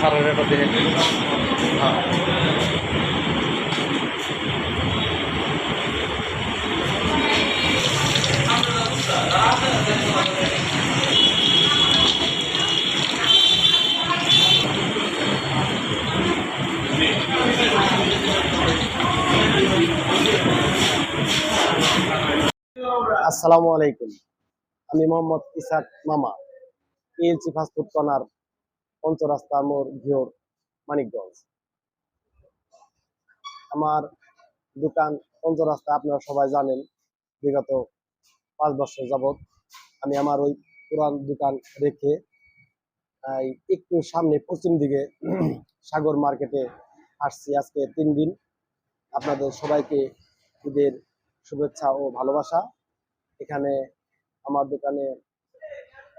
সারের একটা দিন হ্যাঁ আসসালামু আলাইকুম। আমি মোহাম্মদ ইসাক মামা ইএলসি ফাস্টফুড কর্নার পঞ্চরাস্তা মোড়, ঘিওর, মানিকগঞ্জ। আমার দোকান পঞ্চরাস্তা আপনারা সবাই জানেন, বিগত পাঁচ বছর যাবত আমি আমার ওই পুরান দোকান রেখে একটু সামনে পশ্চিম দিকে সাগর মার্কেটে আসছি আজকে তিন দিন। আপনাদের সবাইকে ঈদের শুভেচ্ছা ও ভালোবাসা। এখানে আমার দোকানে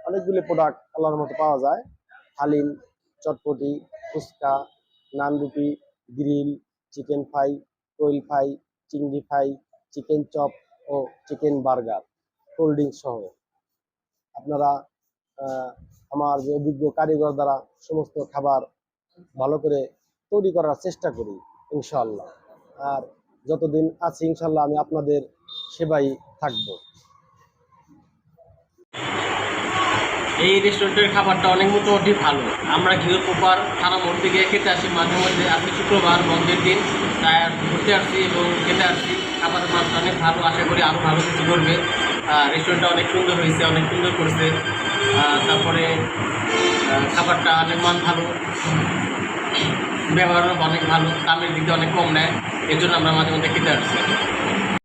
অনেকগুলি প্রোডাক্ট আল্লাহর মতো পাওয়া যায়। হালিম, চটপটি, ফুচকা নানরুটি গ্রিল, চিকেন ফ্রাই, কোয়েল ফ্রাই, চিংড়ি ফ্রাই, চিকেন চপ ও চিকেন বার্গার, কোল্ড ড্রিঙ্কস সহ। আপনারা আমার যে অভিজ্ঞ কারিগর দ্বারা সমস্ত খাবার ভালো করে তৈরি করার চেষ্টা করি ইনশাল্লাহ আর যতদিন আছি ইনশাল্লাহ আমি আপনাদের সেবাই থাকব। এই রেস্টুরেন্টের খাবারটা অনেক মোটামুটি ভালো। আমরা ঘিওর পোপার থানা মোড় থেকে খেতে আসি। মাঝে মধ্যে আজকে শুক্রবার, বন্ধের দিন, তাই ঘুরতে আসছি এবং খেতে আসছি। খাবারের মানটা অনেক ভালো, আশা করি আরও ভালো কিছু করবে। রেস্টুরেন্টটা অনেক সুন্দর হয়েছে, অনেক সুন্দর করছে। তারপরে খাবারটা অনেক মান ভালো। ব্যবহারও অনেক ভালো, দামের দিকে অনেক কম নেয়। এর জন্য আমরা মাঝে মধ্যে খেতে আসছি।